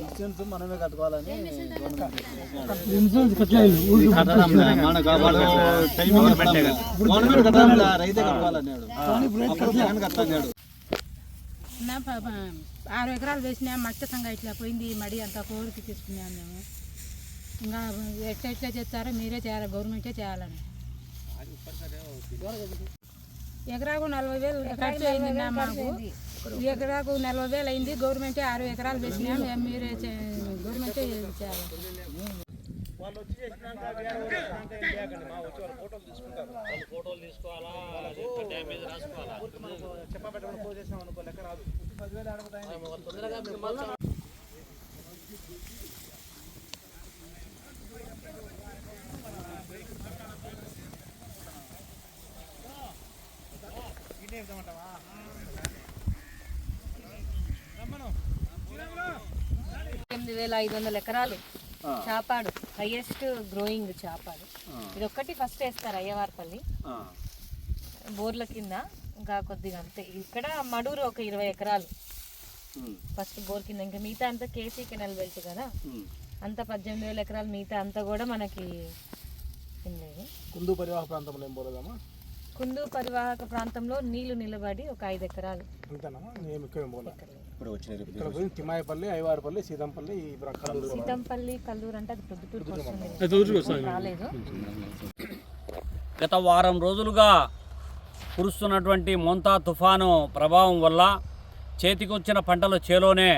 Insurance మనమే కట్టుకోవాలని government కట్టాలి నా ఆరు ఎకరాలు వేసినా మట్టి సంగ ఇట్లా పోయింది మడి అంతా కోరిక తీసుకున్నాం మేము ఇంకా ఎట్లా ఎట్లా చేస్తారో మీరే చేయాలి గవర్నమెంటే చేయాలని. ఎకరాకు నలభై వేలు ఖర్చు అయింది. మాకు ఎకరాకు నలభై వేలు అయింది గవర్నమెంటే ఆరు ఎకరాలు వేసినా మేము మీరే చే- గవర్నమెంటే చేయాలి. ఎనిమిది వేల ఐదు వందల ఎకరాలు చాపాడు హైయెస్ట్ గ్రోయింగ్ చాపాడు ఇది ఒక్కటి ఫస్ట్ వేస్తారు అయ్యవారిపల్లి. బోర్ల కింద ఇంకా కొద్దిగా అంతే. ఇక్కడ మడూరు ఒక ఇరవై ఎకరాలు. ఫస్ట్ బోర్ కింద. ఇంకా మిగతా అంతా కేసీ కెనాల్ బెల్ట్ కదా. అంతా పద్దెనిమిది వేల ఎకరాలు మిగతా అంతా కూడా మనకి కుందు పరివాహ ప్రాంతంలో ఏం పోలేదమ్మా? కుందు పరివాహక ప్రాంతంలో నీళ్ళు నిలబడి ఒక ఐదు ఎకరాలు. తిమాయపల్లి ఐవారిపల్లి సీతంపల్లి సీతంపల్లి కల్లూరు అంటే అది రాలేదు. గత వారం రోజులుగా కురుస్తున్నటువంటి మోంతా తుఫాను ప్రభావం వల్ల చేతికొచ్చిన పంటలు చేలోనే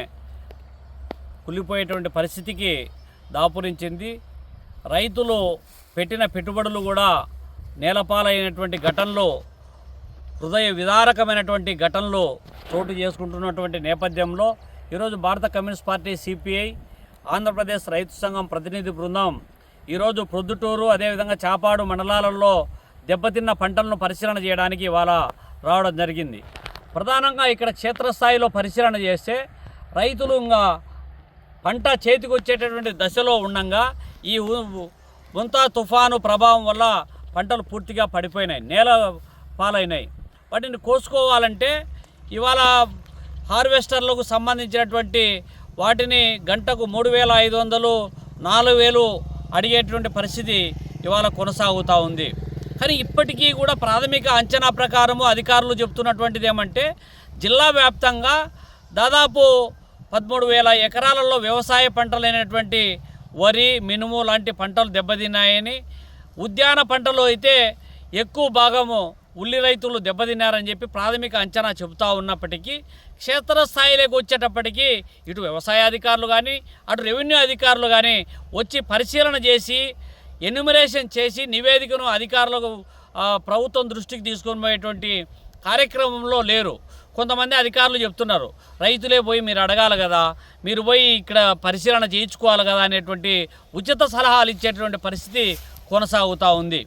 కుళ్ళిపోయేటువంటి పరిస్థితికి దాపురించింది. రైతులు పెట్టిన పెట్టుబడులు కూడా నేలపాలైనటువంటి ఘటనలో హృదయ విదారకమైనటువంటి ఘటనలు చోటు చేసుకుంటున్నటువంటి నేపథ్యంలో ఈరోజు భారత కమ్యూనిస్ట్ పార్టీ సిపిఐ ఆంధ్రప్రదేశ్ రైతు సంఘం ప్రతినిధి బృందం ఈరోజు ప్రొద్దుటూరు అదేవిధంగా చాపాడు మండలాలలో దెబ్బతిన్న పంటలను పరిశీలన చేయడానికి ఇవాళ రావడం జరిగింది. ప్రధానంగా ఇక్కడ క్షేత్రస్థాయిలో పరిశీలన చేస్తే రైతులు ఇంకా పంట చేతికి వచ్చేటటువంటి దశలో ఉండంగా ఈ ముంతా తుఫాను ప్రభావం వల్ల పంటలు పూర్తిగా పడిపోయినాయి నేల పాలైనాయి. వాటిని కోసుకోవాలంటే ఇవాళ హార్వెస్టర్లకు సంబంధించినటువంటి వాటిని గంటకు మూడు వేల ఐదు వందలు నాలుగు వేలు అడిగేటువంటి పరిస్థితి ఇవాళ కొనసాగుతూ ఉంది. కానీ ఇప్పటికీ కూడా ప్రాథమిక అంచనా ప్రకారము అధికారులు చెప్తున్నటువంటిది ఏమంటే జిల్లా వ్యాప్తంగా దాదాపు పదమూడు వేల ఎకరాలలో వ్యవసాయ పంటలైనటువంటి వరి మినుము లాంటి పంటలు దెబ్బతిన్నాయని ఉద్యాన పంటలో అయితే ఎక్కువ భాగము ఉల్లి రైతులు దెబ్బతిన్నారని చెప్పి ప్రాథమిక అంచనా చెబుతూ ఉన్నప్పటికీ క్షేత్రస్థాయిలోకి వచ్చేటప్పటికీ ఇటు వ్యవసాయ అధికారులు కానీ అటు రెవెన్యూ అధికారులు కానీ వచ్చి పరిశీలన చేసి ఎన్యుమరేషన్ చేసి నివేదికను అధికారులకు ప్రభుత్వం దృష్టికి తీసుకొని పోయేటువంటి కార్యక్రమంలో లేరు. కొంతమంది అధికారులు చెప్తున్నారు రైతులే పోయి మీరు అడగాలి కదా మీరు పోయి ఇక్కడ పరిశీలన చేయించుకోవాలి కదా అనేటువంటి ఉచిత సలహాలు ఇచ్చేటువంటి పరిస్థితి కొనసాగుతూ ఉంది.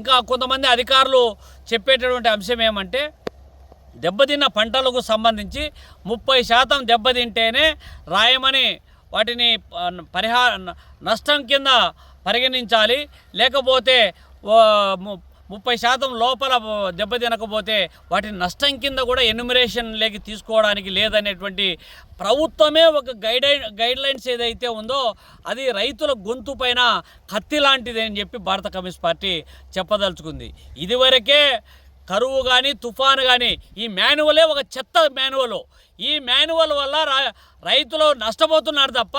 ఇంకా కొంతమంది అధికారులు చెప్పేటటువంటి అంశం ఏమంటే దెబ్బతిన్న పంటలకు సంబంధించి ముప్పై శాతం దెబ్బతింటేనే రాయమని వాటిని పరిహార నష్టం కింద పరిగణించాలి. లేకపోతే ముప్పై శాతం లోపల దెబ్బతినకపోతే వాటిని నష్టం కింద కూడా ఎన్యుమరేషన్లోకి తీసుకోవడానికి లేదనేటువంటి ప్రభుత్వమే ఒక గైడ్ గైడ్ లైన్స్ ఏదైతే ఉందో అది రైతుల గొంతు పైన కత్తి లాంటిది అని చెప్పి భారత కమ్యూనిస్ట్ పార్టీ చెప్పదలుచుకుంది. ఇదివరకే కరువు కానీ తుఫాను కానీ ఈ మాన్యువలే ఒక చెత్త మాన్యువల్. ఈ మాన్యువల్ వల్ల రైతులు నష్టపోతున్నారు తప్ప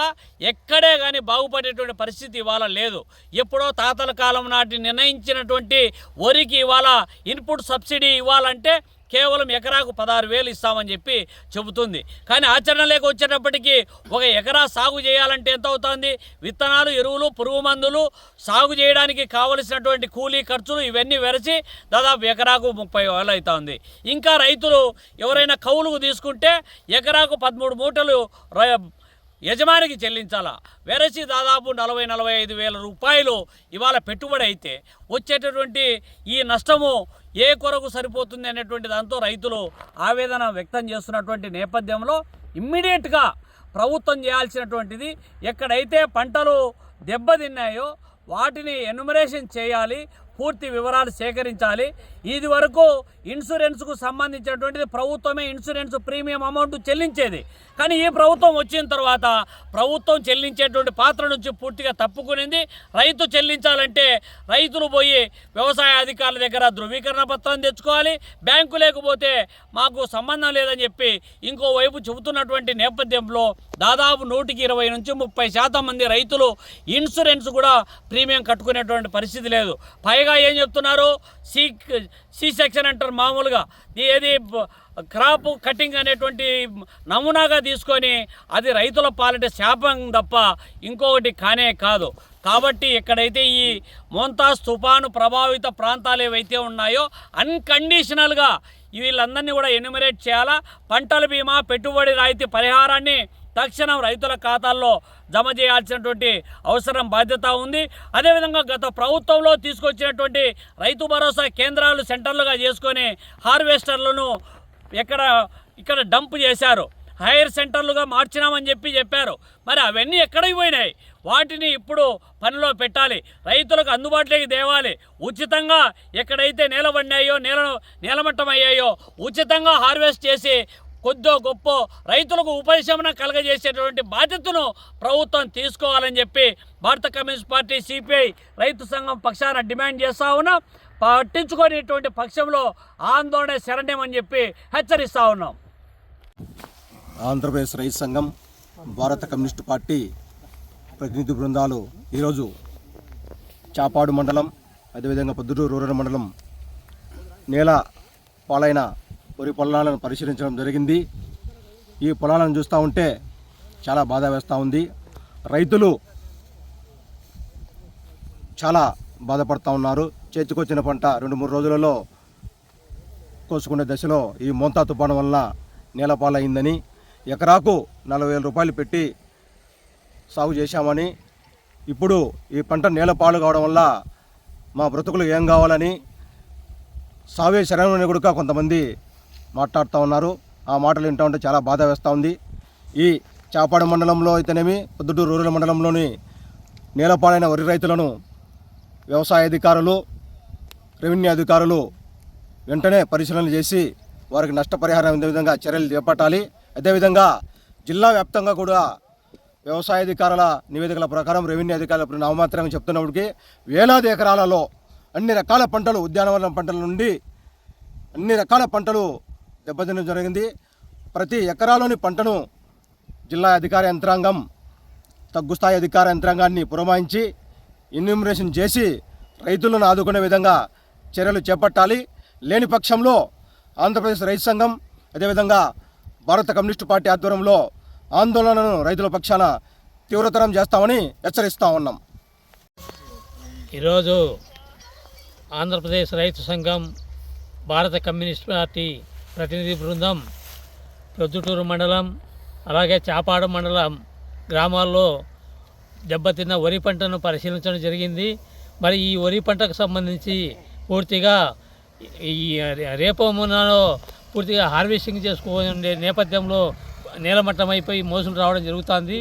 ఎక్కడే కానీ బాగుపడేటువంటి పరిస్థితి ఇవాళ లేదు. ఎప్పుడో తాతల కాలం నాటి నిర్ణయించినటువంటి వరికి ఇవాళ ఇన్పుట్ సబ్సిడీ ఇవ్వాలంటే కేవలం ఎకరాకు పదహారు వేలు ఇస్తామని చెప్పి చెబుతుంది. కానీ ఆచరణలోకి వచ్చేటప్పటికీ ఒక ఎకరా సాగు చేయాలంటే ఎంత అవుతుంది విత్తనాలు ఎరువులు పురుగు మందులు సాగు చేయడానికి కావలసినటువంటి కూలీ ఖర్చులు ఇవన్నీ వెరచి దాదాపు ఎకరాకు ముప్పై వేలు అవుతుంది ఇంకా రైతులు ఎవరైనా కౌలుకు తీసుకుంటే ఎకరాకు పదమూడు మూటలు యజమానికి చెల్లించాలా? వెరసి దాదాపు నలభై నలభై ఐదు వేల రూపాయలు ఇవాళ పెట్టుబడి అయితే వచ్చేటటువంటి ఈ నష్టము ఏ కొరకు సరిపోతుంది అనేటువంటి దాంతో రైతులు ఆవేదన వ్యక్తం చేస్తున్నటువంటి నేపథ్యంలో ఇమ్మీడియట్గా ప్రభుత్వం చేయాల్సినటువంటిది ఎక్కడైతే పంటలు దెబ్బతిన్నాయో వాటిని ఎన్యుమరేషన్ చేయాలి పూర్తి వివరాలు సేకరించాలి. ఇది వరకు ఇన్సూరెన్స్కు సంబంధించినటువంటిది ప్రభుత్వమే ఇన్సూరెన్స్ ప్రీమియం అమౌంట్ చెల్లించేది. కానీ ఈ ప్రభుత్వం వచ్చిన తర్వాత ప్రభుత్వం చెల్లించేటువంటి పాత్ర నుంచి పూర్తిగా తప్పుకునింది. రైతు చెల్లించాలంటే రైతులు పోయి వ్యవసాయ అధికారుల దగ్గర ధృవీకరణ పత్రం తెచ్చుకోవాలి. బ్యాంకు లేకపోతే మాకు సంబంధం లేదని చెప్పి ఇంకోవైపు చెబుతున్నటువంటి నేపథ్యంలో దాదాపు నూటికి ఇరవై నుంచి ముప్పై శాతం మంది రైతులు ఇన్సూరెన్స్ కూడా ప్రీమియం కట్టుకునేటువంటి పరిస్థితి లేదు. పైగా ఏం చెప్తున్నారు? సీ సి సెక్షన్ అంటారు మామూలుగా. ఏది క్రాప్ కటింగ్ అనేటువంటి నమూనాగా తీసుకొని అది రైతుల పాలిట శాపం తప్ప ఇంకొకటి కానే కాదు. కాబట్టి ఎక్కడైతే ఈ మోంతాజ్ తుఫాను ప్రభావిత ప్రాంతాలు ఏవైతే ఉన్నాయో అన్కండిషనల్గా వీళ్ళందరినీ కూడా ఎన్యుమరేట్ చేయాలా? పంటల బీమా పెట్టుబడి రాయితీ పరిహారాన్ని తక్షణం రైతుల ఖాతాల్లో జమ చేయాల్సినటువంటి అవసరం బాధ్యత ఉంది. అదేవిధంగా గత ప్రభుత్వంలో తీసుకొచ్చినటువంటి రైతు భరోసా కేంద్రాలు సెంటర్లుగా చేసుకొని హార్వెస్టర్లను ఎక్కడ ఇక్కడ డంప్ చేశారు. హైయర్ సెంటర్లుగా మార్చినామని చెప్పి చెప్పారు. మరి అవన్నీ ఎక్కడికి పోయినాయి? వాటిని ఇప్పుడు పనిలో పెట్టాలి. రైతులకు అందుబాటులోకి తేవాలి. ఉచితంగా ఎక్కడైతే నేలబడినాయో నేల నేలమట్టం అయ్యాయో ఉచితంగా హార్వెస్ట్ చేసి కొద్దో గొప్ప రైతులకు ఉపశమనం కలగజేసేటువంటి బాధ్యతను ప్రభుత్వం తీసుకోవాలని చెప్పి భారత కమ్యూనిస్ట్ పార్టీ సిపిఐ రైతు సంఘం పక్షాన డిమాండ్ చేస్తా ఉన్నాం. పట్టించుకునేటువంటి పక్షంలో ఆందోళన శరణ్యమని చెప్పి హెచ్చరిస్తా ఉన్నాం. ఆంధ్రప్రదేశ్ రైతు సంఘం భారత కమ్యూనిస్టు పార్టీ ప్రతినిధి బృందాలు ఈరోజు చాపాడు మండలం అదేవిధంగా పొద్దుటూరు రూరల్ మండలం నేల పాలైన వరి పొలాలను పరిశీలించడం జరిగింది. ఈ పొలాలను చూస్తూ ఉంటే చాలా బాధ వేస్తూ ఉంది. రైతులు చాలా బాధపడుతూ ఉన్నారు. చేతికొచ్చిన పంట రెండు మూడు రోజులలో కోసుకునే దశలో ఈ మోంతా తుఫాను వల్ల నేలపాలైందని ఎకరాకు నలభై వేల రూపాయలు పెట్టి సాగు చేశామని ఇప్పుడు ఈ పంట నేలపాలు కావడం వల్ల మా బ్రతుకులు ఏం కావాలని సావే శరణని కూడా కొంతమంది మాట్లాడుతూ ఉన్నారు. ఆ మాటలు వింటూ ఉంటే చాలా బాధ వేస్తూ ఉంది. ఈ చాపాడు మండలంలో అయితేనేమి పొద్దుటూరు రూరల్ మండలంలోని నేలపాడైన వరి రైతులను వ్యవసాయ అధికారులు రెవెన్యూ అధికారులు వెంటనే పరిశీలన చేసి వారికి నష్టపరిహారం అందే విధంగా చర్యలు చేపట్టాలి. అదేవిధంగా జిల్లా వ్యాప్తంగా కూడా వ్యవసాయ అధికారుల నివేదికల ప్రకారం రెవెన్యూ అధికారుల నామమాత్రంగా చెప్తున్నప్పటికీ వేలాది ఎకరాలలో అన్ని రకాల పంటలు ఉద్యానవనం పంటల నుండి అన్ని రకాల పంటలు దెబ్బతినడం జరిగింది. ప్రతి ఎకరాలోని పంటను జిల్లా అధికార యంత్రాంగం తగ్గు స్థాయి అధికార యంత్రాంగాన్ని పురమాయించి ఇన్యూమరేషన్ చేసి రైతులను ఆదుకునే విధంగా చర్యలు చేపట్టాలి. లేని పక్షంలో ఆంధ్రప్రదేశ్ రైతు సంఘం అదేవిధంగా భారత కమ్యూనిస్టు పార్టీ ఆధ్వర్యంలో ఆందోళనను రైతుల పక్షాన తీవ్రతరం చేస్తామని హెచ్చరిస్తూ ఉన్నాం. ఈరోజు ఆంధ్రప్రదేశ్ రైతు సంఘం భారత కమ్యూనిస్ట్ పార్టీ ప్రతినిధి బృందం ప్రొద్దుటూరు మండలం అలాగే చాపాడు మండలం గ్రామాల్లో దెబ్బతిన్న వరి పంటను పరిశీలించడం జరిగింది. మరి ఈ వరి పంటకు సంబంధించి పూర్తిగా ఈ రేపమునలో పూర్తిగా హార్వెస్టింగ్ చేసుకోవాలనే నేపథ్యంలో నీలమట్టమైపోయి మోసులు రావడం జరుగుతుంది.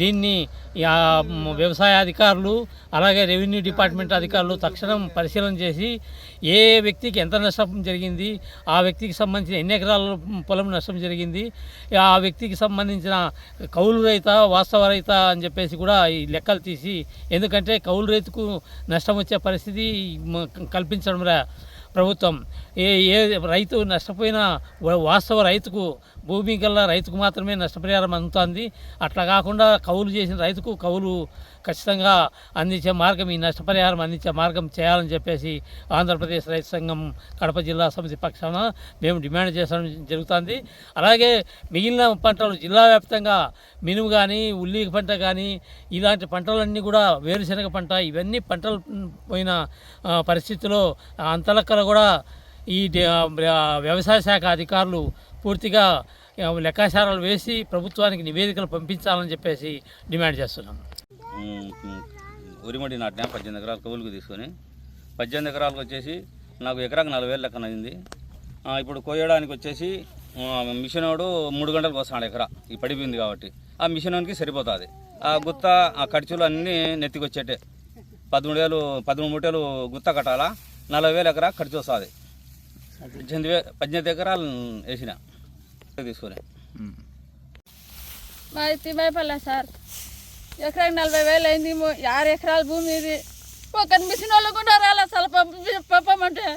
దీన్ని వ్యవసాయ అధికారులు అలాగే రెవెన్యూ డిపార్ట్మెంట్ అధికారులు తక్షణం పరిశీలన చేసి ఏ వ్యక్తికి ఎంత నష్టం జరిగింది ఆ వ్యక్తికి సంబంధించిన ఎన్ని ఎకరాల పొలం నష్టం జరిగింది ఆ వ్యక్తికి సంబంధించిన కౌలు రైత వాస్తవ రైత అని చెప్పేసి కూడా ఈ లెక్కలు తీసి ఎందుకంటే కౌలు రైతుకు నష్టం వచ్చే పరిస్థితి కల్పించడం రా ప్రభుత్వం. ఏ ఏ రైతు నష్టపోయిన వాస్తవ రైతుకు భూమి రైతుకు మాత్రమే నష్టపరిహారం అందుతుంది. అట్లా కాకుండా కౌలు చేసిన రైతుకు కౌలు ఖచ్చితంగా అందించే మార్గం ఈ నష్టపరిహారం అందించే మార్గం చేయాలని చెప్పేసి ఆంధ్రప్రదేశ్ రైతు సంఘం కడప జిల్లా సమితి పక్షాన మేము డిమాండ్ చేసడం జరుగుతుంది. అలాగే మిగిలిన పంటలు జిల్లా వ్యాప్తంగా మినుము కానీ ఉల్లి పంట కానీ ఇలాంటి పంటలన్నీ కూడా వేరుశనగ పంట ఇవన్నీ పంటలు పోయిన పరిస్థితిలో అంతలక్కల కూడా ఈ వ్యవసాయ శాఖ అధికారులు పూర్తిగా లెక్కాచారాలు వేసి ప్రభుత్వానికి నివేదికలు పంపించాలని చెప్పేసి డిమాండ్ చేస్తున్నాను ఉరిమడి నాటిన పద్దెనిమిది ఎకరాలు కవులుకు తీసుకొని పద్దెనిమిది ఎకరాలకు వచ్చేసి నాకు ఎకరాకు నాలుగు వేలు లెక్కన అయింది. ఇప్పుడు కోయడానికి వచ్చేసి మిషన్ వాడు మూడు గంటలకు వస్తాడు ఎకరా. ఈ పడిపోయింది కాబట్టి. ఆ మిషన్ వానికి సరిపోతుంది. ఆ గుత్త ఆ ఖర్చులు అన్నీ నెత్తికొచ్చేటే. పదమూడు వేలు పదమూడు మూటలు గుత్త కట్టాలా నలభై వేలు ఎకరా ఖర్చు వస్తుంది. పద్దెనిమిది వే పద్దెనిమిది ఎకరాలు వేసిన. తీసుకొని మాది తిమ్మాయిపల్లె సార్ ఎకరాకి నలభై వేలు అయింది ఆరు ఎకరాల భూమి ఇది ఒక మిషన్ వాళ్ళు కూడా రాలే అసలు పంప పంపమంటే